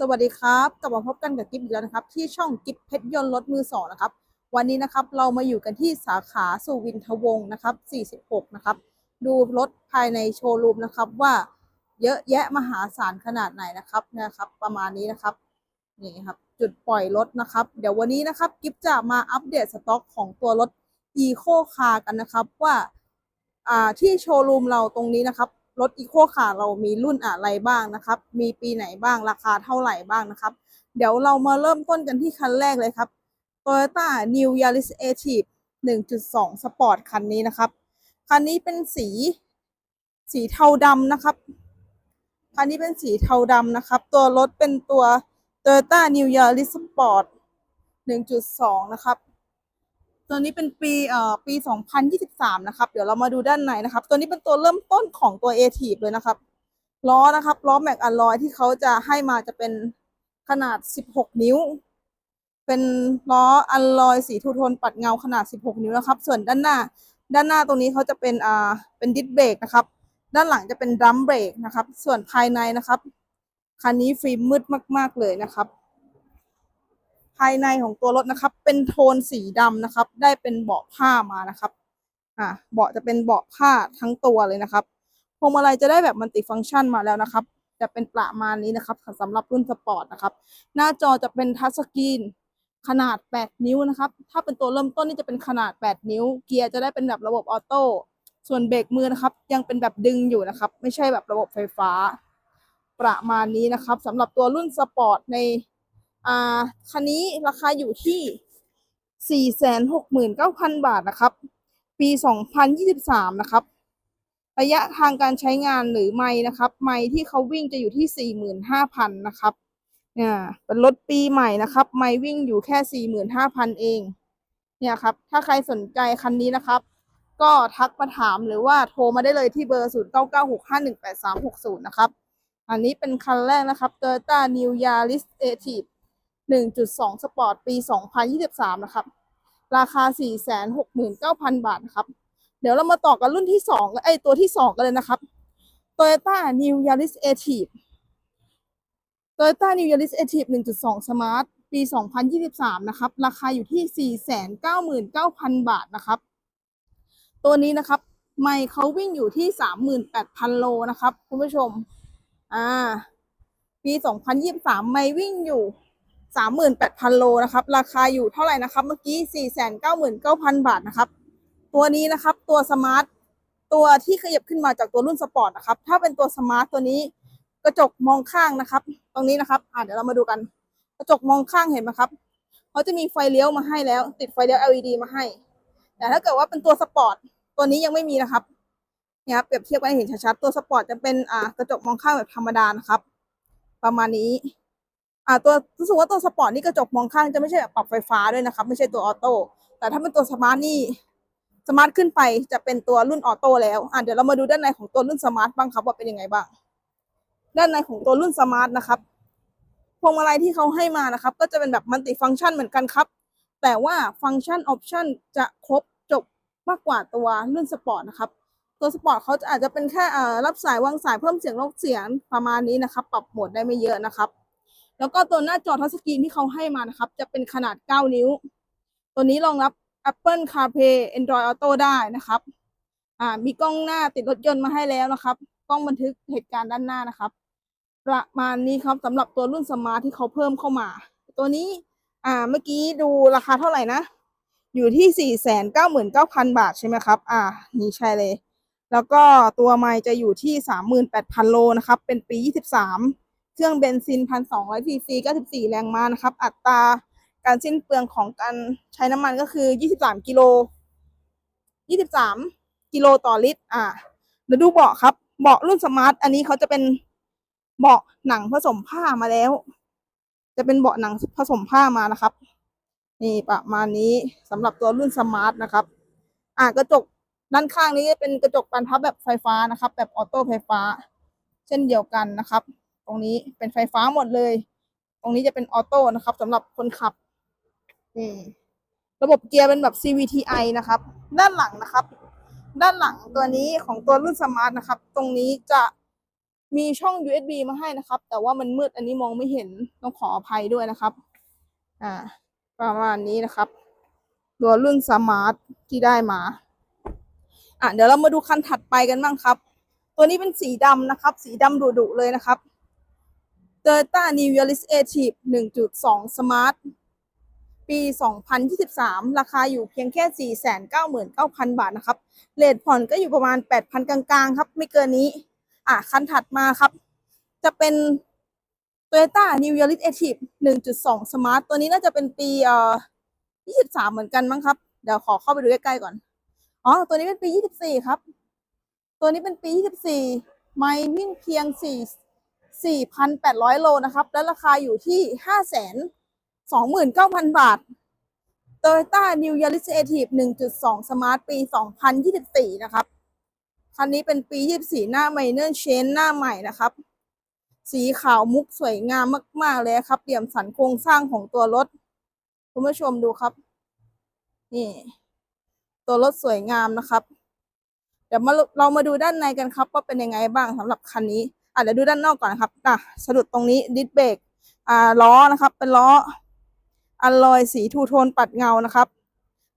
สวัสดีครับกลับมาพบกันกับกิฟอีกแล้วนะครับ ที่ช่องกิฟเพชรยนต์รถมือสองนะครับ วันนี้นะครับเรามาอยู่กันที่สาขาสุวินทวงศ์นะครับ 46 นะครับ ดูรถภายในโชว์รูมนะครับว่าเยอะแยะมหาศาลขนาดไหนนะครับนะครับ ประมาณนี้นะครับนี่ครับ จุดปล่อยรถนะครับ เดี๋ยววันนี้นะครับกิฟจะมาอัปเดตสต็อกของตัวรถ e c o Car กันนะครับว่าที่โชว์รูมเราตรงนี้นะครับ รถอีโคคาร์เรามีรุ่นอะไรบ้างนะครับ มีปีไหนบ้างราคาเท่าไหร่บ้างนะครับ เดี๋ยวเรามาเริ่มต้นกันที่คันแรกเลยครับ Toyota New Yaris Active 1.2 Sport คันนี้นะครับ คันนี้เป็นสีสีเทาดำนะครับ คันนี้เป็นสีเทาดำนะครับ ตัวรถเป็นตัว Toyota New Yaris Sport 1.2 นะครับ ตัวนี้เป็นปีเอ่อปี 2023 นะครับ เดี๋ยวเรามาดูด้านในนะครับ ตัวนี้เป็นตัวเริ่มต้นของตัว a t i v เลยนะครับล้อนะครับล้อแม็กอ l ลอยที่เขาจะให้มาจะเป็นขนาด 16 นิ้ว เป็นล้ออัลลอยสีทูโทนปัดเงาขนาด 16 นิ้วนะครับ ส่วนด้านหน้า ด้านหน้าตรงนี้เขาจะเป็นอ่าเป็นดิสเบรกนะครับ ด้านหลังจะเป็นดรัมเบรกนะครับ ส่วนภายในนะครับคันนี้ฟิล์มมืดมาก ๆเลยนะครับ ภายในของตัวรถนะครับ เป็นโทนสีดำนะครับ ได้เป็นเบาะผ้ามานะครับ อ่าเบาะจะเป็นเบาะผ้าทั้งตัวเลยนะครับพวงมาลัยจะได้แบบมัลติฟังก์ชันมาแล้วนะครับ จะเป็นประมาณนี้นะครับสำหรับรุ่นสปอร์ตนะครับ หน้าจอจะเป็นทัชสกรีนขนาด 8 นิ้วนะครับ ถ้าเป็นตัวเริ่มต้นนี่จะเป็นขนาด 8 นิ้ว เกียร์จะได้เป็นแบบระบบออโต้ ส่วนเบรกมือนะครับ ยังเป็นแบบดึงอยู่นะครับ ไม่ใช่แบบระบบไฟฟ้า ประมาณนี้นะครับสำหรับตัวรุ่นสปอร์ตใน อ่าคันนี้ราคาอยู่ที่ 469,000 บาทนะครับ ปี 2023 นะครับ ระยะทางการใช้งานหรือไมล์นะครับ ไมล์ที่เขาวิ่งจะอยู่ที่ 45,000 นะครับเนี่ยเป็นรถปีใหม่นะครับ ไมล์วิ่งอยู่แค่ 45,000 เอง เนี่ยครับ ถ้าใครสนใจคันนี้นะครับ ก็ทักมาถามหรือว่าโทรมาได้เลยที่เบอร์ 0996518360 นะครับ อันนี้เป็นคันแรกนะครับ Toyota New Yaris Active 1.2 Sport ปี 2023 นะครับ ราคา 469,000 บาทนะครับ เดี๋ยวเรามาต่อกันรุ่นที่2ไอตัวที่ 2 กันเลยนะครับ Toyota New Yaris Active Toyota New Yaris Active 1.2 Smart ปี 2023 นะครับ ราคาอยู่ที่ 499,000 บาทนะครับ ตัวนี้นะครับ ไม่เขาวิ่งอยู่ที่ 38,000 โลนะครับ คุณผู้ชม อ่า ปี 2023 ไม่วิ่งอยู่ 38,000 โลนะครับ ราคาอยู่เท่าไหร่นะครับ เมื่อกี้ 499,000 บาทนะครับ ตัวนี้นะครับตัวสมาร์ทตัวที่ขยับขึ้นมาจากตัวรุ่นสปอร์ตนะครับ ถ้าเป็นตัวสมาร์ทตัวนี้ กระจกมองข้างนะครับ ตรงนี้นะครับอ่าเดี๋ยวเรามาดูกัน กระจกมองข้างเห็นไหมครับเขาจะมีไฟเลี้ยวมาให้แล้ว ติดไฟเลี้ยว LED มาให้ แต่ถ้าเกิดว่าเป็นตัวสปอร์ตตัวนี้ยังไม่มีนะครับเนี่ยครับเปรียบเทียบกันให้เห็นชัดๆตัวสปอร์ตจะเป็นอ่ากระจกมองข้างแบบธรรมดานะครับ ประมาณนี้ อ่าตัวรู้สึกว่าตัวสปอร์ตนี่กระจกมองข้างจะไม่ใช่แบบปรับไฟฟ้าด้วยนะครับไม่ใช่ตัวออโต้แต่ถ้าเป็นตัวสมาร์ทนี่สมาร์ทขึ้นไปจะเป็นตัวรุ่นออโต้แล้วอ่าเดี๋ยวเรามาดูด้านในของตัวรุ่นสมาร์ทบ้างครับว่าเป็นยังไงบ้างด้านในของตัวรุ่นสมาร์ทนะครับพวงมาลัยที่เขาให้มานะครับ ก็จะเป็นแบบมัลติฟังก์ชันเหมือนกันครับ แต่ว่าฟังก์ชันออปชันจะครบจบมากกว่าตัวรุ่นสปอร์ตนะครับ ตัวสปอร์ตเขาจะอาจจะเป็นแค่อ่อรับสายวางสายเพิ่มเสียงลดเสียงประมาณนี้นะครับ ปรับโหมดได้ไม่เยอะนะครับ แล้วก็ตัวหน้าจอทัชสกรีนที่เขาให้มานะครับ จะเป็นขนาด 9 นิ้ว ตัวนี้รองรับ Apple CarPlay Android Auto ได้นะครับ อ่า มีกล้องหน้าติดรถยนต์มาให้แล้วนะครับ กล้องบันทึกเหตุการณ์ด้านหน้านะครับ ประมาณนี้ครับสำหรับตัวรุ่นสมาร์ทที่เขาเพิ่มเข้ามา ตัวนี้ อ่า เมื่อกี้ดูราคาเท่าไหร่นะ อยู่ที่ 499,000 บาทใช่ไหมครับ อ่า นี่ใช่เลย แล้วก็ตัวไมล์จะอยู่ที่ 38,000 โลนะครับ เป็นปี 23 เครื่องเบนซิน 1,200ซีซี94 แรงม้านะครับ อัตราการสิ้นเปลืองของการใช้น้ำมันก็คือ 23 กิโล 23 กิโลต่อลิตร อ่าเดี๋ยวดูเบาะครับ เบาะรุ่นสมาร์ท อันนี้เขาจะเป็นเบาะหนังผสมผ้ามาแล้ว จะเป็นเบาะหนังผสมผ้ามานะครับ นี่ประมาณนี้สำหรับตัวรุ่นสมาร์ทนะครับ อ่ากระจกด้านข้างนี้เป็นกระจกบานพับแบบไฟฟ้านะครับ แบบออโต้ไฟฟ้า เช่นเดียวกันนะครับ ตรงนี้เป็นไฟฟ้าหมดเลย ตรงนี้จะเป็นออโต้นะครับสำหรับคนขับนี่ระบบเกียร์เป็นแบบ CVTi นะครับ ด้านหลังนะครับ ด้านหลังตัวนี้ของตัวรุ่นสมาร์ทนะครับ ตรงนี้จะมีช่อง USB มาให้นะครับ แต่ว่ามันมืดอันนี้มองไม่เห็นต้องขออภัยด้วยนะครับ อ่า ประมาณนี้นะครับ ตัวรุ่นสมาร์ทที่ได้มา อะเดี๋ยวเรามาดูคันถัดไปกันบ้างครับ ตัวนี้เป็นสีดำนะครับ สีดำดุๆเลยนะครับ Toyota New Yaris Active 1.2 Smart ปี 2023 ราคาอยู่เพียงแค่ 499,000 บาทนะครับเลทผ่อนก็อยู่ประมาณ 8,000 กลางๆ ครับ ไม่เกินนี้ อะ คันถัดมาครับ จะเป็น Toyota New Yaris Active 1.2 Smart ตัวนี้น่าจะเป็นปีเอ่อ23 เหมือนกันมั้งครับ เดี๋ยวขอเข้าไปดูใกล้ๆก่อน อ๋อ ตัวนี้เป็นปี 24 ครับ ตัวนี้เป็นปี 24 ไม่วิ่งเพียง 4 4,800 โลนะครับ และราคาอยู่ที่ 529,000 บาท Toyota New Yaris Active 1.2 Smart ปี 2024 นะครับ คันนี้เป็นปี 24 หน้า Minor Change หน้าใหม่นะครับ สีขาวมุกสวยงามมาก ๆ เลยครับเปี่ยมสันโครงสร้างของตัวรถ คุณผู้ชมดูครับ นี่ ตัวรถสวยงามนะครับ เดี๋ยวมาเรามาดูด้านในกันครับ ว่าเป็นยังไงบ้างสำหรับคันนี้ อะเดี๋ยวดูด้านนอกก่อนนะครับอะสะดุดตรงนี้ดิสเบรกอ่าล้อนะครับ เป็นล้ออัลลอยสีทูโทนปัดเงานะครับ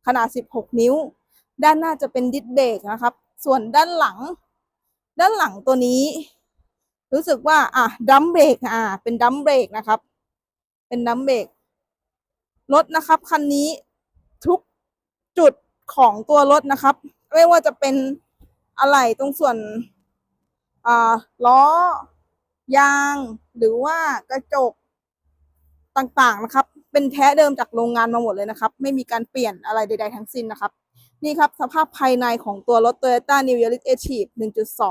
ขนาด 16 นิ้ว ด้านหน้าจะเป็นดิสเบรกนะครับ ส่วนด้านหลัง ด้านหลังตัวนี้ รู้สึกว่าอะดัมเบรกอ่าเป็นดัมเบรกนะครับ เป็นดัมเบรกรถนะครับคันนี้ทุกจุดของตัวรถนะครับ ไม่ว่าจะเป็นอะไรตรงส่วน ล้อยางหรือว่ากระจกต่างๆนะครับ เป็นแท้เดิมจากโรงงานมาหมดเลยนะครับ ไม่มีการเปลี่ยนอะไรใด ๆ ทั้งสิ้นนะครับ นี่ครับสภาพภายในของตัวรถ Toyota New Yaris Active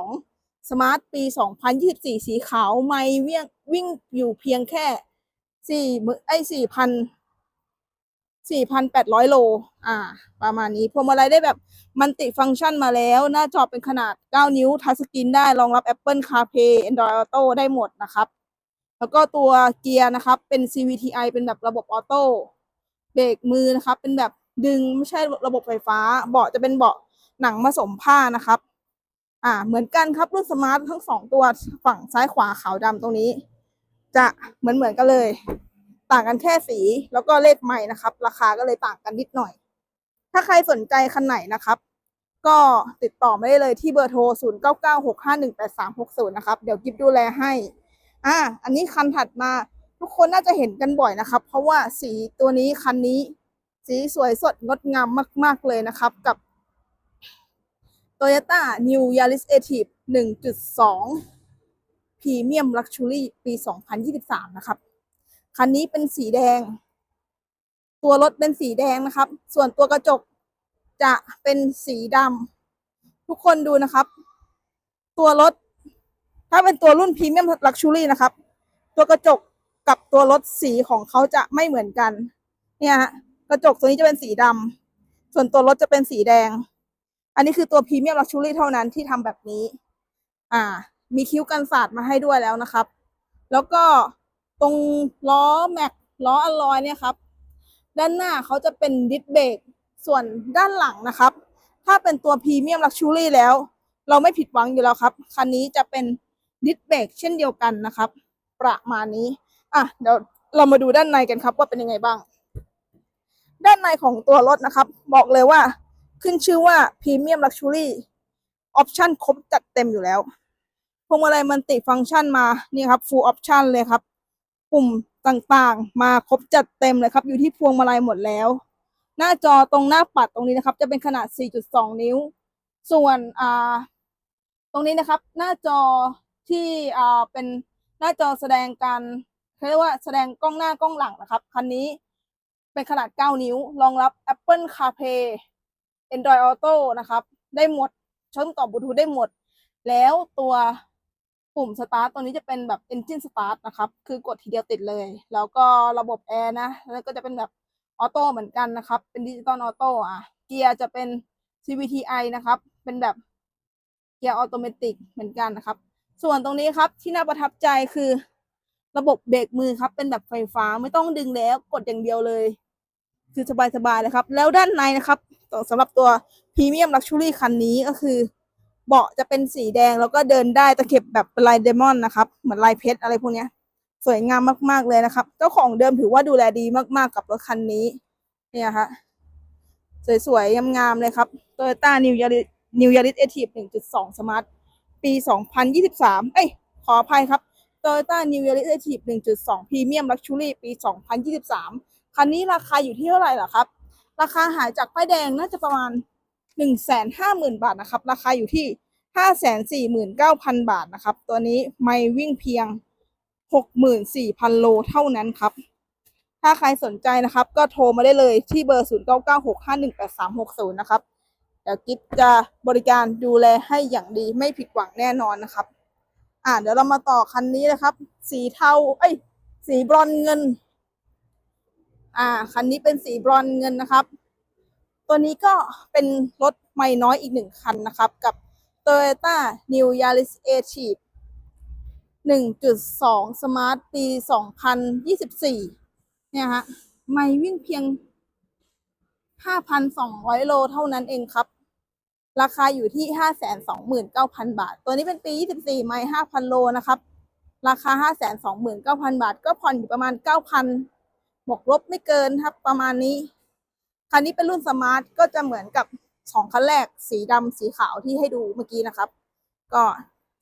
1.2 Smart ปี 2024 สีขาว ไม่วิ่งวิ่งอยู่เพียงแค่สี่ไอ้สี่ สี่พันแปดร้อยโล อ่า ประมาณนี้ พวงมาลัยได้แบบมันติฟังก์ชันมาแล้ว หน้าจอเป็นขนาด 9 นิ้ว ทัชสกรีนได้ รองรับ Apple CarPlay Android Auto ได้หมดนะครับ แล้วก็ตัวเกียร์นะครับ เป็น CVTi เป็นแบบระบบออโต้ เบรกมือนะครับ เป็นแบบดึงไม่ใช่ระบบไฟฟ้า เบาะจะเป็นเบาะหนังผสมผ้านะครับ อ่า เหมือนกันครับรุ่นสมาร์ททั้งสองตัวฝั่งซ้ายขวาขาวดำตรงนี้ จะเหมือนเหมือนกันเลย ต่างกันแค่สีแล้วก็เลขใหม่นะครับ ราคาก็เลยต่างกันนิดหน่อย ถ้าใครสนใจคันไหนนะครับ ก็ติดต่อม่ได้เลยที่เบอร์โทร 0 9 9 6 5 1 8 3 6 0 นะครับ เดี๋ยวกิฟดูแลให้ อ่า อันนี้คันถัดมา ทุกคนน่าจะเห็นกันบ่อยนะครับ เพราะว่าสีตัวนี้คันนี้ สีสวยสดงดงามมาก ๆเลยนะครับ กับ Toyota New Yaris Active 1.2 Premium Luxury ปี 2023 นะครับ คันนี้เป็นสีแดง ตัวรถเป็นสีแดงนะครับ ส่วนตัวกระจกจะเป็นสีดำทุกคนดูนะครับ ตัวรถ ถ้าเป็นตัวรุ่นพรีเมียมลักชูรี่นะครับ ตัวกระจกกับตัวรถสีของเขาจะไม่เหมือนกัน เนี่ยฮะกระจกตัวนี้จะเป็นสีดำส่วนตัวรถจะเป็นสีแดง อันนี้คือตัวพรีเมียมลักชูรี่เท่านั้นที่ทำแบบนี้ อ่า มีคิ้วกันสาดมาให้ด้วยแล้วนะครับ แล้วก็ ตรงล้อแม็กล้ออลลอยเนี่ยครับ ด้านหน้าเขาจะเป็นดิสเบรกส่วนด้านหลังนะครับ ถ้าเป็นตัวพรีเมียมลักชูรี่แล้ว เราไม่ผิดหวังอยู่แล้วครับ คันนี้จะเป็นดิสเบรกเช่นเดียวกันนะครับ ประมาณนี้อะเดี๋ยวเรามาดูด้านในกันครับ ว่าเป็นยังไงบ้าง ด้านในของตัวรถนะครับ บอกเลยว่า ขึ้นชื่อว่าพรีเมียมลักชูรี่ออปชั่นครบจัดเต็มอยู่แล้วพวงมาลัยมันติฟังก์ชันมานี่ครับ full option เลยครับ ปุ่มต่างๆ มาครบจัดเต็มเลยครับ อยู่ที่พวงมาลัยหมดแล้ว หน้าจอตรงหน้าปัดตรงนี้นะครับ จะเป็นขนาด 4.2 นิ้ว ส่วนอ่าตรงนี้นะครับ หน้าจอที่อ่าเป็นหน้าจอแสดงการเขาเรียกว่าแสดงกล้องหน้ากล้องหลังนะครับ คันนี้เป็นขนาด 9 นิ้ว รองรับ Apple CarPlay Android Auto นะครับ ได้หมดเชื่อมต่อบลูทูธได้หมด แล้วตัว ปุ่มสตาร์ทตัวนี้จะเป็นแบบ Engine Start นะครับ คือกดทีเดียวติดเลย แล้วก็ระบบแอร์นะ แล้วก็จะเป็นแบบออโต้เหมือนกันนะครับ เป็นดิจิตอลออโต้อะ เกียร์จะเป็น CVTi นะครับ เป็นแบบเกียร์ออโตเมติกเหมือนกันนะครับ ส่วนตรงนี้ครับที่น่าประทับใจคือ ระบบเบรกมือครับ เป็นแบบไฟฟ้าไม่ต้องดึงแล้วกดอย่างเดียวเลย คือสบายๆเลยครับ แล้วด้านในนะครับสำหรับตัวพรีเมียมลักชูรี่คันนี้ก็คือ เบาะจะเป็นสีแดงแล้วก็เดินได้ตะเข็บแบบลายเดมอนนะครับ เหมือนลายเพชรอะไรพวกนี้สวยงามมาก ๆ เลยนะครับ เจ้าของเดิมถือว่าดูแลดีมากๆกับรถคันนี้ เนี่ยฮะสวย ๆ งาม ๆ เลยครับ Toyota New Yaris New Yaris Active 1.2 Smart ปี 2023 เอ้ย ขออภัยครับ Toyota New Yaris Active 1.2 Premium Luxury ปี 2023 คันนี้ราคาอยู่ที่เท่าไหร่ล่ะครับ ราคาหายจากป้ายแดงน่าจะประมาณ 150,000 บาทนะครับ ราคาอยู่ที่ 549,000 บาทนะครับ ตัวนี้ไม่วิ่งเพียง 64,000 โลเท่านั้นครับ ถ้าใครสนใจนะครับ ก็โทรมาได้เลยที่เบอร์ 0996518360 นะครับเดี๋ยวกิ๊บจะบริการดูแลให้อย่างดีไม่ผิดหวังแน่นอนนะครับ อ่าเดี๋ยวเรามาต่อคันนี้นะครับ สีเทาเอ้ยสีบรอนเงิน อ่า คันนี้เป็นสีบรอนเงินนะครับ ตัวนี้ก็เป็นรถไม่น้อยอีกหนึ่งคันนะครับ กับ Toyota New Yaris Active 1.2 Smart ปี 2024 เนี่ยฮะ ไม่วิ่งเพียง 5,200 โลเท่านั้นเองครับ ราคาอยู่ที่ 529,000 บาท ตัวนี้เป็นปี 24 ไม่ 5,000 โลนะครับ ราคา 529,000 บาท ก็ผ่อนอยู่ประมาณ 9,000บวกลบไม่เกินครับ ประมาณนี้ คันนี้เป็นรุ่นสมาร์ทก็จะเหมือนกับสองคันแรกสีดำสีขาวที่ให้ดูเมื่อกี้นะครับ ก็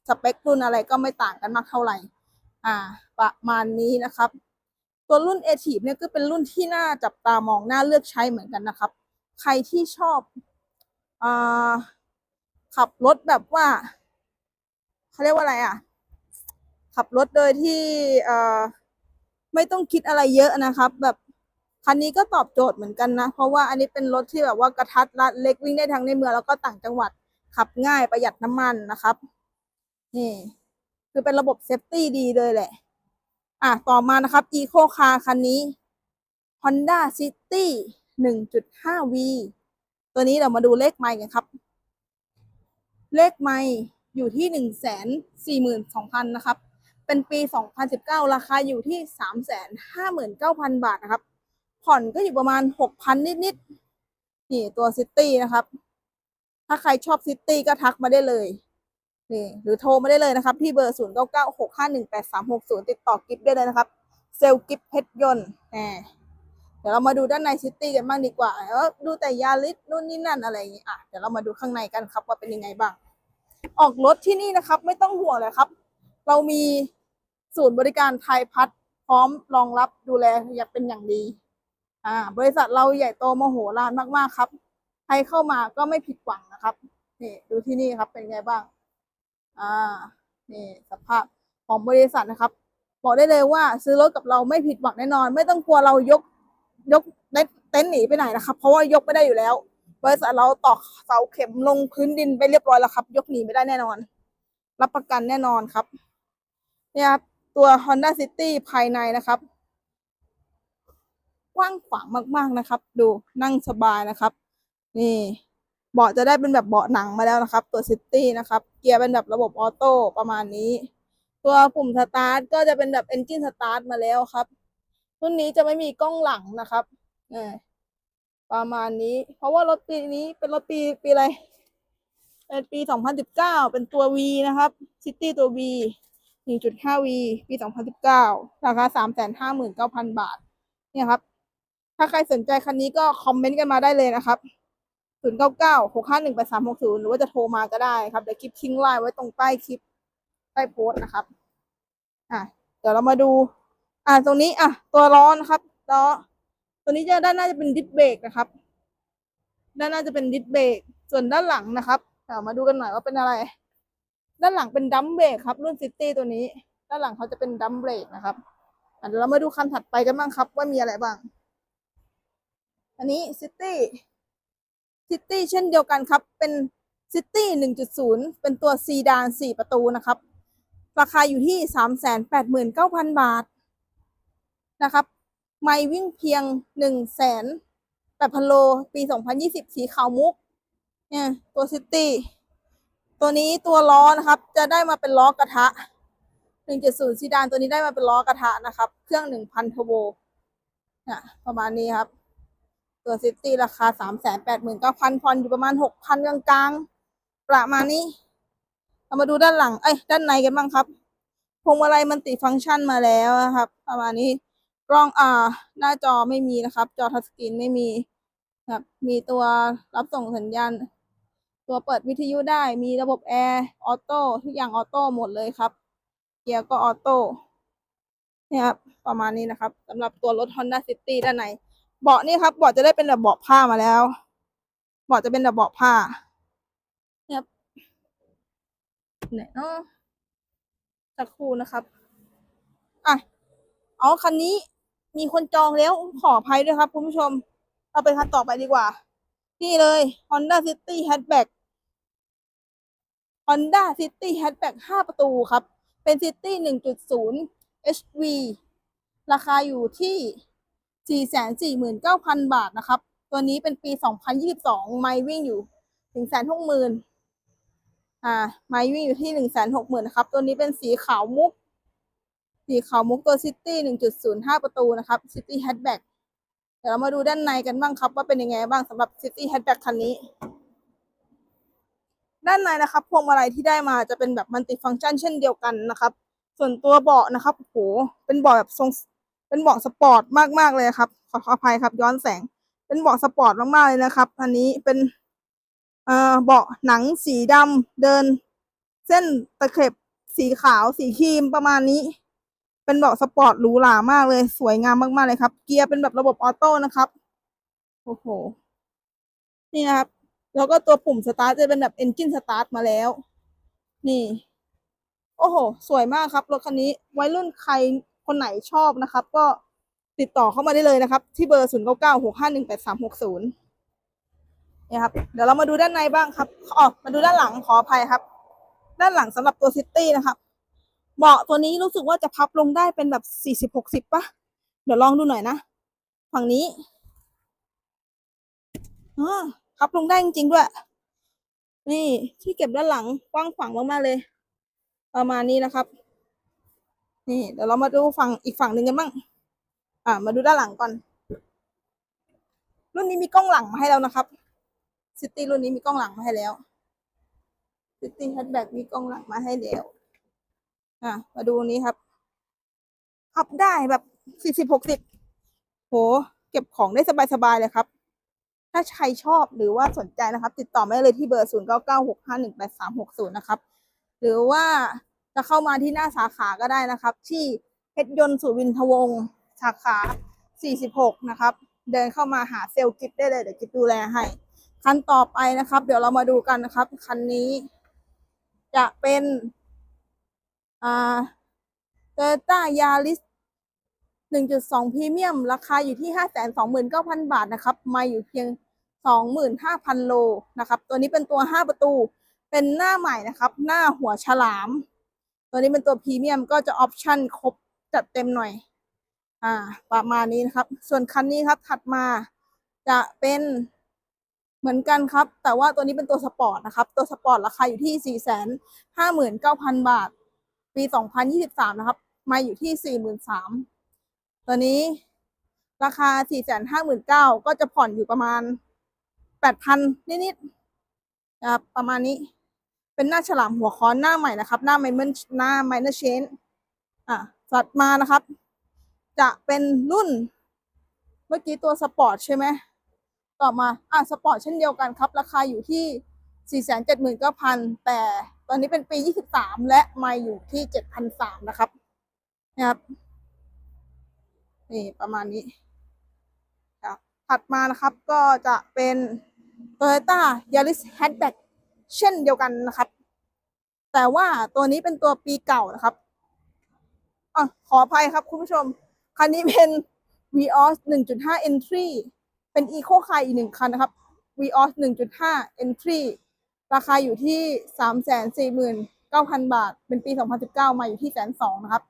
สเปครุ่นอะไรก็ไม่ต่างกันมากเท่าไหร่ อ่า ประมาณนี้นะครับ ตัวรุ่น a t i v e เนี่ยก็เป็นรุ่นที่น่าจับตามองน่าเลือกใช้เหมือนกันนะครับ ใครที่ชอบอ่าขับรถแบบว่าเขาเรียกว่าอะไรอะ ขับรถโดยที่อ่อไม่ต้องคิดอะไรเยอะนะครับ แบบ คันนี้ก็ตอบโจทย์เหมือนกันนะ เพราะว่าอันนี้เป็นรถที่แบบว่ากระทัดรัดเล็กวิ่งได้ทั้งในเมืองแล้วก็ต่างจังหวัดขับง่ายประหยัดน้ำมันนะครับ นี่ คือเป็นระบบเซฟตี้ดีเลยแหละ อะ ต่อมานะครับ Eco Car คันนี้ Honda City 1.5V ตัวนี้เรามาดูเลขไมล์กันครับ เลขไมล์อยู่ที่ 142,000 นะครับ เป็นปี 2019 ราคาอยู่ที่ 359,000 บาทนะครับ ผ่อนก็อยู่ประมาณ6,000นิดๆนี่ตัวซิตี้นะครับ ถ้าใครชอบซิตี้ก็ทักมาได้เลยนี่หรือโทรมาได้เลยนะครับ ที่เบอร์0 9 9 6 5 1 8 3 6 0ติดต่อกิฟได้เลยนะครับ เซลล์กิฟเพชรยนต์แหมเดี๋ยวเรามาดูด้านในซิตี้กันบ้างดีกว่าแล้วดูแต่ยาริสนู่นนี่นั่นอะไรอย่างงี้อะเดี๋ยวเรามาดูข้างในกันครับว่าเป็นยังไงบ้าง ออกรถที่นี่นะครับ ไม่ต้องห่วงเลยครับ เรามีศูนย์บริการไทยพัฒน์พร้อมรองรับดูแลอย่างเป็นอย่างดี อ่าบริษัทเราใหญ่โตมโหฬารมากๆครับ ใครเข้ามาก็ไม่ผิดหวังนะครับนี่ดูที่นี่ครับเป็นไงบ้าง อ่านี่สภาพของบริษัทนะครับ บอกได้เลยว่าซื้อรถกับเราไม่ผิดหวังแน่นอน ไม่ต้องกลัวเรายกยกเต็นท์หนีไปไหนนะครับ เพราะว่ายกไม่ได้อยู่แล้วบริษัทเราตอกเสาเข็มลงพื้นดินไปเรียบร้อยแล้วครับ ยกหนีไม่ได้แน่นอน รับประกันแน่นอนครับ เนี่ยครับตัว Honda City ภายในนะครับ กว้างขวางมากๆนะครับ ดูนั่งสบายนะครับ นี่เบาะจะได้เป็นแบบเบาะหนังมาแล้วนะครับ ตัวซิตี้นะครับ เกียร์เป็นแบบระบบออโต้ประมาณนี้ ตัวปุ่มสตาร์ทก็จะเป็นแบบเอนจินสตาร์ทมาแล้วครับรุ่นนี้จะไม่มีกล้องหลังนะครับเออประมาณนี้ เพราะว่ารถปีนี้เป็นรถปีปีอะไร เป็นปี 2019 เป็นตัว V นะครับซิตี้ตัว V 1.5V ปี 2019 ราคา 359,000 บาท เนี่ยครับ ถ้าใครสนใจคันนี้ก็คอมเมนต์กันมาได้เลยนะครับศูนย์เก้าเก้าหกห้าหนึ่งแปดสามหกศูนย์หรือว่าจะโทรมาก็ได้ครับ เดี๋ยวคลิปทิ้งไลน์ไว้ตรงใต้คลิปใต้โพสต์นะครับ อะ เดี๋ยวเรามาดู อะตรงนี้อะ ตัวล้อนะครับล้อตัวนี้จะด้านหน้าจะเป็นดิสเบรกนะครับ ด้านหน้าจะเป็นดิสเบรกส่วนด้านหลังนะครับเดี๋ยวมาดูกันหน่อยว่าเป็นอะไร ด้านหลังเป็นดัมเบรกครับรุ่นซิตี้ตัวนี้ ด้านหลังเขาจะเป็นดัมเบรกนะครับอะเดี๋ยวเรามาดูคันถัดไปกันบ้างครับ ว่ามีอะไรบ้าง อันนี้ซิตี้ซิตี้เช่นเดียวกันครับ เป็นซิตี้หนึ่งจุดศูนย์เป็นตัวซีดานสี่ประตูนะครับ ราคาอยู่ที่สามแสนแปดหมื่นเก้าพันบาทนะครับ ไม่วิ่งเพียงหนึ่งแสนแปดพันโล ปีสองพันยี่สิบสีขาวมุก เนี่ยตัวซิตี้ ตัวนี้ตัวล้อนะครับ จะได้มาเป็นล้อกระทะหนึ่งจุดศูนย์ซีดานตัวนี้ได้มาเป็นล้อกระทะนะครับ เครื่องหนึ่งพันเทอร์โบเนี่ยประมาณนี้ครับ ตัวซิตี้ราคาสามแสนแปดหมื่นเก้าพันพรอยู่ประมาณหกพันกลางๆ ประมาณนี้ เรามาดูด้านหลัง เอ้ย ด้านในกันบ้างครับพวงมาลัยมันติฟังก์ชันมาแล้วนะครับ ประมาณนี้ กล้องอ่า หน้าจอไม่มีนะครับ จอทัชสกรีนไม่มีครับ มีตัวรับส่งสัญญาณ ตัวเปิดวิทยุได้ มีระบบแอร์ออโต้ทุกอย่างออโต้หมดเลยครับ เกียร์ก็ออโต้เนี่ยครับ ประมาณนี้นะครับสำหรับตัวรถ Honda City ด้านใน เบาะนี่ครับเบาะจะได้เป็นแบบเบาะผ้ามาแล้วเบาะจะเป็นแบบเบาะผ้าเนี่ยครับไหนเนาะสักครู่นะครับอะเอาคันนี้มีคนจองแล้วขออภัยด้วยครับคุณผู้ชม เราไปคันต่อไปดีกว่า นี่เลย Honda City Hatchback Honda City Hatchback 5 ประตูครับ เป็น City 1.0 HV ราคาอยู่ที่ 449,000 บาทนะครับ ตัวนี้เป็นปี 2022 ไมวิ่งอยู่160,000อ่า ไมวิ่งอยู่ที่160,000นะครับ ตัวนี้เป็นสีขาวมุก สีขาวมุกตัว City 1.05ประตูนะครับ City Hatchback เดี๋ยวเรามาดูด้านในกันบ้างครับ ว่าเป็นยังไงบ้างสำหรับ City Hatchback คันนี้ ด้านในนะครับ พวงมาลัยที่ได้มาจะเป็นแบบมัลติฟังก์ชันเช่นเดียวกันนะครับ ส่วนตัวเบาะนะครับโอ้โหเป็นเบาะแบบทรง เป็นเบาะสปอร์ตมากๆเลยครับขอขออภัยครับ ย้อนแสง เป็นเบาะสปอร์ตมากๆเลยนะครับ อันนี้เป็นเอ่อเบาะหนังสีดำเดิน เส้นตะเข็บสีขาวสีครีมประมาณนี้ เป็นเบาะสปอร์ตหรูหรามากเลย สวยงามมากๆเลยครับ เกียร์เป็นแบบระบบออโต้นะครับโอ้โหนี่นะครับ แล้วก็ตัวปุ่มสตาร์ทจะเป็นแบบเอนจินสตาร์ทมาแล้ว นี่ โอ้โห สวยมากครับรถคันนี้ วัยรุ่นใคร คนไหนชอบนะครับ ก็ติดต่อเข้ามาได้เลยนะครับ ที่เบอร์0 9 9 6 5 1 8 3 6 0เนี่ยครับ เดี๋ยวเรามาดูด้านในบ้างครับอ๋อมาดูด้านหลังขออภัยครับ ด้านหลังสำหรับตัวซิตี้นะครับเบาะตัวนี้รู้สึกว่าจะพับลงได้เป็นแบบสี่สิบหกสิบปะเดี๋ยวลองดูหน่อยนะ ฝั่งนี้อ่าพับลงได้จริงๆด้วย นี่ที่เก็บด้านหลังกว้างขวางมากๆเลย ประมาณนี้นะครับ นี่ เดี๋ยวเรามาดูฝั่งอีกฝั่งหนึ่งกันบ้าง อ่า มาดูด้านหลังก่อน รุ่นนี้มีกล้องหลังมาให้แล้วนะครับซิตี้รุ่นนี้มีกล้องหลังมาให้แล้วซิตี้แฮชแบ็กมีกล้องหลังมาให้แล้วอะมาดูนี้ครับขับได้แบบสี่สิบหกสิบโห เก็บของได้สบายๆเลยครับ ถ้าใครชอบหรือว่าสนใจนะครับ ติดต่อมาเลยที่เบอร์0 9 9 6 5 1 8 3 6 0นะครับ หรือว่า จะเข้ามาที่หน้าสาขาก็ได้นะครับ ที่เพชรยนต์สุวินทวงศ์สาขา 46 นะครับ เดินเข้ามาหาเซลล์กิฟได้เลยเดี๋ยวกิฟดูแลให้ คันต่อไปนะครับ เดี๋ยวเรามาดูกันนะครับ คันนี้จะเป็นอ่าโตต้ายาริส1.2พรีเมียม ราคาอยู่ที่ 529,000 บาทนะครับ มาอยู่เพียง 25,000 โลนะครับ ตัวนี้เป็นตัว 5 ประตู เป็นหน้าใหม่นะครับ หน้าหัวฉลาม ตัวนี้เป็นตัวพรีเมียมก็จะออปชั่นครบจัดเต็มหน่อย อ่า ประมาณนี้นะครับ ส่วนคันนี้ครับถัดมาจะเป็นเหมือนกันครับ แต่ว่าตัวนี้เป็นตัวสปอร์ตนะครับ ตัวสปอร์ตราคาอยู่ที่ 459,000 บาท ปี 2023 นะครับ มาอยู่ที่ 43,000ตัวนี้ราคา 459,000ก็จะผ่อนอยู่ประมาณ 8,000 นิดๆนะครับประมาณนี้ เป็นหน้าฉลามหัวค้อนหน้าใหม่นะครับ หน้าไมเนอร์หน้าไมเนอร์เชนอะจัดมานะครับ จะเป็นรุ่น เมื่อกี้ตัวสปอร์ตใช่ไหมต่อมาอะสปอร์ตเช่นเดียวกันครับ ราคาอยู่ที่ 479,000 แต่ตอนนี้เป็นปี 23 และมาอยู่ที่ 7,300 นะครับนะครับนี่ประมาณนี้ครับถัดมานะครับก็จะเป็น Toyota Yaris Hatchback เช่นเดียวกันนะครับ แต่ว่าตัวนี้เป็นตัวปีเก่านะครับอขออภัยครับคุณผู้ชม คันนี้เป็น Vios 1.5 Entry เป็น Eco Car อีกหนึ่งคันนะครับ Vios 1.5 Entry ราคาอยู่ที่ 349,000 บาท เป็นปี 2019 มาอยู่ที่แสนสองนะครับ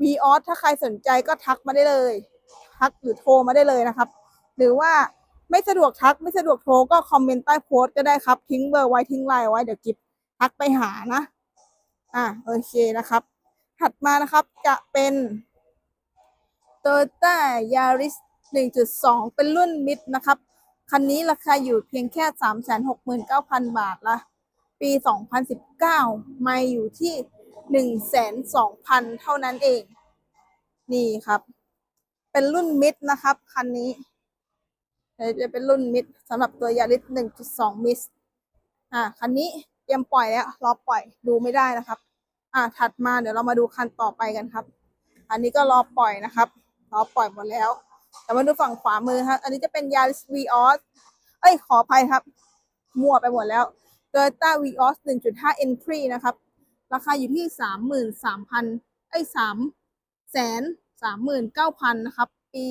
Vios ถ้าใครสนใจก็ทักมาได้เลย ทักหรือโทรมาได้เลยนะครับ หรือว่า ไม่สะดวกทักไม่สะดวกโทรก็คอมเมนต์ใต้โพสต์ก็ได้ครับ ทิ้งเบอร์ไว้ทิ้งไลน์ไว้เดี๋ยวกิฟทักไปหานะ อะโอเคนะครับ ถัดมานะครับจะเป็น Toyota Yaris 1.2 เป็นรุ่นมิดนะครับ คันนี้ราคาอยู่เพียงแค่ 369,000 บาทละ ปี 2019 ไม่อยู่ที่ 102,000 เท่านั้นเอง นี่ครับ เป็นรุ่นมิดนะครับ คันนี้ จะเป็นรุ่นมิดสำหรับตัวยาริส1.2 มิสอ่าคันนี้เตรียมปล่อยแล้วรอปล่อยดูไม่ได้นะครับ อ่าถัดมาเดี๋ยวเรามาดูคันต่อไปกันครับ อันนี้ก็รอปล่อยนะครับรอปล่อยหมดแล้วแต่มาดูฝั่งขวามือครับอันนี้จะเป็น Yaris Vios เอ้ยขออภัยครับ มั่วไปหมดแล้ว Toyota Vios 1.5 Entry นะครับ ราคาอยู่ที่ 33,000ไอ้3แสน39,000 นะครับ ปี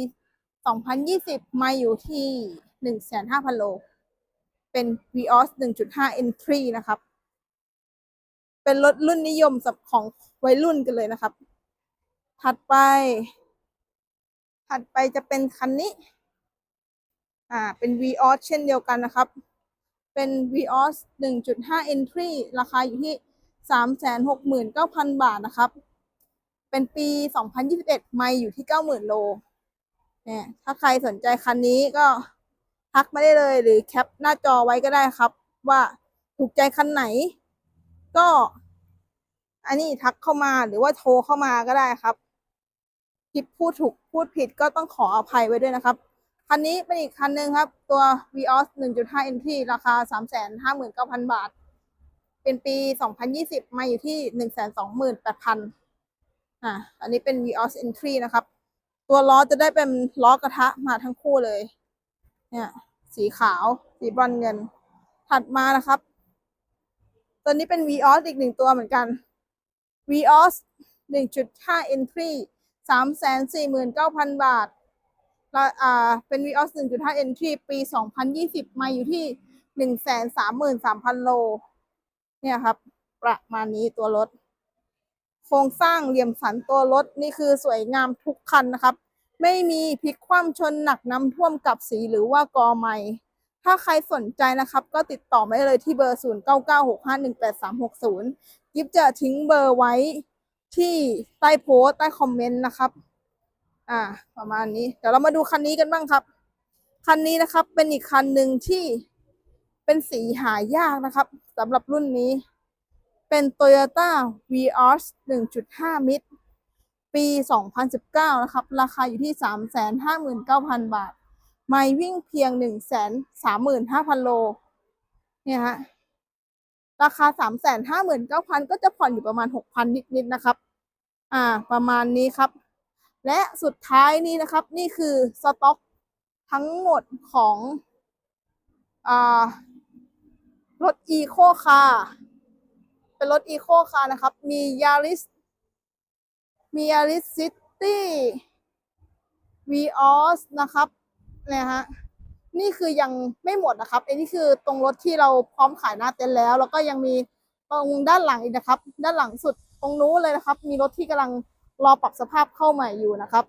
2020 มาอยู่ที่ 15,000 โล เป็น Vios 1.5 Entry นะครับ เป็นรถรุ่นนิยมสับของวัยรุ่นกันเลยนะครับ ถัดไป ถัดไปจะเป็นคันนี้ อ่า เป็น Vios เช่นเดียวกันนะครับ เป็น Vios 1.5 Entry ราคาอยู่ที่ 369,000 บาทนะครับ เป็นปี 2021 ไม่อยู่ที่ 90,000 โล เนี่ยถ้าใครสนใจคันนี้ก็ทักมาได้เลยหรือแคปหน้าจอไว้ก็ได้ครับ ว่าถูกใจคันไหน ก็ อันนี้ทักเข้ามาหรือว่าโทรเข้ามาก็ได้ครับคลิปพูดถูกพูดผิดก็ต้องขออภัยไว้ด้วยนะครับ คันนี้เป็นอีกคันหนึ่งครับ ตัว Vios 1.5 Entry ราคา 359,000 บาท เป็นปี 2020 มาอยู่ที่ 128,000อ่าอันนี้เป็น Vios Entry นะครับ ตัวล้อจะได้เป็นล้อกระทะมาทั้งคู่เลย เนี่ย สีขาว สีบรอนเงิน ถัดมานะครับ ตัวนี้เป็น Vios อีกหนึ่งตัวเหมือนกัน Vios 1.5 Entry 349,000 บาทและอ่าเป็น Vios 1.5 Entry ปี 2020 มาอยู่ที่ 133,000 โล เนี่ยครับ ประมาณนี้ตัวรถ โครงสร้างเหลี่ยมสันตัวรถนี่คือสวยงามทุกคันนะครับ ไม่มีพลิกคว่ำชนหนักน้ำท่วมกับสีหรือว่ากอไม้ถ้าใครสนใจนะครับ ก็ติดต่อมาได้เลยที่เบอร์ 0996518360ยิบจะทิ้งเบอร์ไว้ที่ใต้โพสต์ใต้คอมเมนต์นะครับ อ่า ประมาณนี้ เดี๋ยวเรามาดูคันนี้กันบ้างครับ คันนี้นะครับเป็นอีกคันหนึ่งที่เป็นสีหายากนะครับสำหรับรุ่นนี้ เป็น Toyota Vios 1.5 Mid ปี 2019 นะครับ ราคาอยู่ที่ 359,000 บาท ไม่วิ่งเพียง 135,000 โล เนี่ยฮะ ราคา 359,000 ก็จะผ่อนอยู่ประมาณ 6,000 นิดๆ นะครับ อ่า ประมาณนี้ครับ และสุดท้ายนี้นะครับ นี่คือสต็อกทั้งหมดของ อ่า รถอีโคคาร์ เป็นรถอีโคคาร์นะครับ มียาริสมียาริสซิตี้วีออสนะครับเนี่ยฮะนี่คือยังไม่หมดนะครับไอ้นี่คือตรงรถที่เราพร้อมขายหน้าเต็นท์แล้ว แล้วก็ยังมีตรงด้านหลังอีกนะครับ ด้านหลังสุดตรงนู้นเลยนะครับ มีรถที่กำลังรอปรับสภาพเข้าใหม่อยู่นะครับ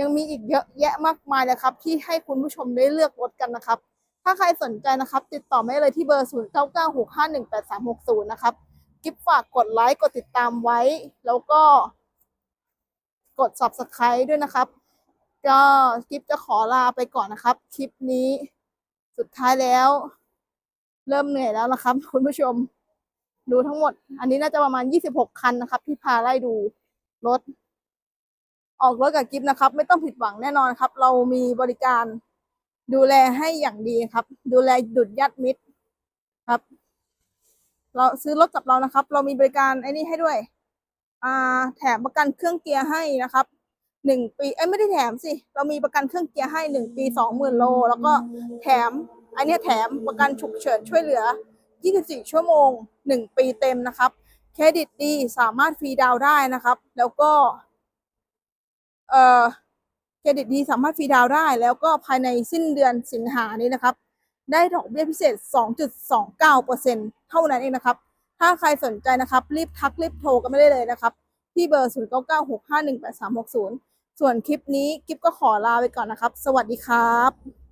ยังมีอีกเยอะแยะมากมายเลยครับ ที่ให้คุณผู้ชมได้เลือกรถกันนะครับ ถ้าใครสนใจนะครับ ติดต่อมาได้เลยที่เบอร์ 0 9 9 6 5 1 8 3 6 0 นะครับ กิฟฝากกดไลค์กดติดตามไว้ แล้วก็ กด subscribe ด้วยนะครับ ก็กิฟจะขอลาไปก่อนนะครับ คลิปนี้สุดท้ายแล้ว เริ่มเหนื่อยแล้วนะครับ คุณผู้ชม ดูทั้งหมด อันนี้น่าจะประมาณ 26 คันนะครับ ที่พาไล่ดูรถ ออกรถกับกิฟนะครับ ไม่ต้องผิดหวังแน่นอนครับ เรามีบริการดูแลให้อย่างดีครับ ดูแลดุดยัดมิดครับ เราซื้อรถกับเรานะครับ เรามีบริการไอ้นี่ให้ด้วยอ่าแถมประกันเครื่องเกียร์ให้นะครับหนึ่งปีเอ้ยไม่ได้แถมสิ เรามีประกันเครื่องเกียร์ให้หนึ่งปีสองหมื่นโล แล้วก็แถมอันนี้แถมประกันฉุกเฉินช่วยเหลือ 24 ชั่วโมง 1 ปีเต็มนะครับ เครดิตดีสามารถฟรีดาวได้นะครับ แล้วก็เอ่อเครดิตดีสามารถฟรีดาวได้ แล้วก็ภายในสิ้นเดือนสิงหานี้นะครับ ได้ดอกเบี้ยพิเศษ 2.29% เท่านั้นเองนะครับ ถ้าใครสนใจนะครับ รีบทักรีบโทรกันไม่ได้เลยนะครับ ที่เบอร์ 0996518360 ส่วนคลิปนี้กิฟก็ขอลาไปก่อนนะครับ สวัสดีครับ